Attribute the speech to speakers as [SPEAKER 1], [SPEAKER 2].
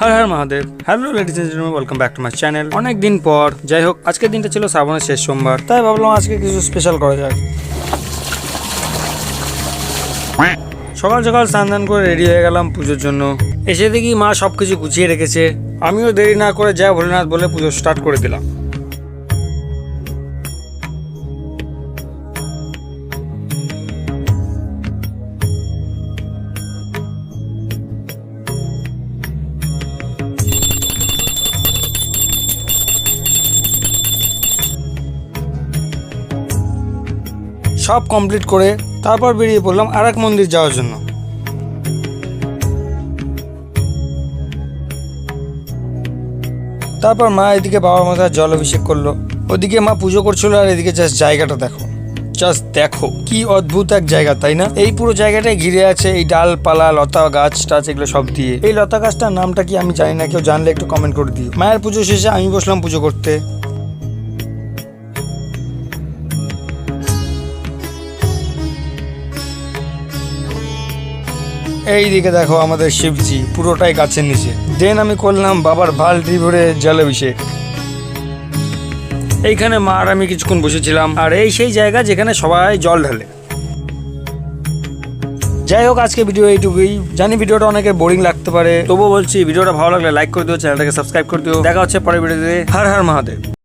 [SPEAKER 1] Har Har Mahadev. Hello ladies and gentleman welcome back to my channel অনেক দিন পর, যাই হোক, আজকের দিনটা ছিল শ্রাবণের শেষ সোমবার। তাই ভাবলাম আজকে কিছু স্পেশাল করা যাক। সকাল সকাল স্নান করে রেডি হয়ে গেলাম পুজোর জন্য। এসে দেখি মা সব কিছু গুছিয়ে রেখেছে। আমিও দেরি না করে যা ভোলেনাথ বলে পুজো স্টার্ট করে দিলাম। সব কমপ্লিট করে তারপর বেরিয়ে পড়লাম আর এক মন্দির যাওয়ার জন্য। তারপর মা এদিকে বাবার মাথায় জল অভিষেক করল। ওদিকে মা পুজো করছিল আর এদিকে জাস্ট জায়গাটা দেখো। জাস্ট দেখো, কি অদ্ভুত এক জায়গা, তাই না? এই পুরো জায়গাটায় ঘিরে আছে এই ডালপালা, লতা গাছ টাছ এগুলো সব দিয়ে। এই লতা গাছটার নামটা কি আমি জানি না, কেউ জানলে একটু কমেন্ট করে দিও। মায়ের পুজো শেষে আমি বসলাম পুজো করতে। এই দিকে দেখো আমাদের শিবজি, পুরোটাই গাছের নিচে। দেন আমি করলাম বাবার বালতি ভরে জলাভিষেক এইখানে মা আর আমি কিছুক্ষণ বসেছিলাম, আর এই সেই জায়গা যেখানে সবাই জল ঢালে। যাই হোক, আজকে ভিডিও এইটুকুই। জানি ভিডিওটা অনেকে বোরিং লাগতে পারে। তবুও বলছি, ভিডিওটা ভালো লাগলে লাইক করে দিও, চ্যানেলটাকে সাবস্ক্রাইব করে দিও। দেখা হচ্ছে পরের ভিডিওতে। হর হর মহাদেব।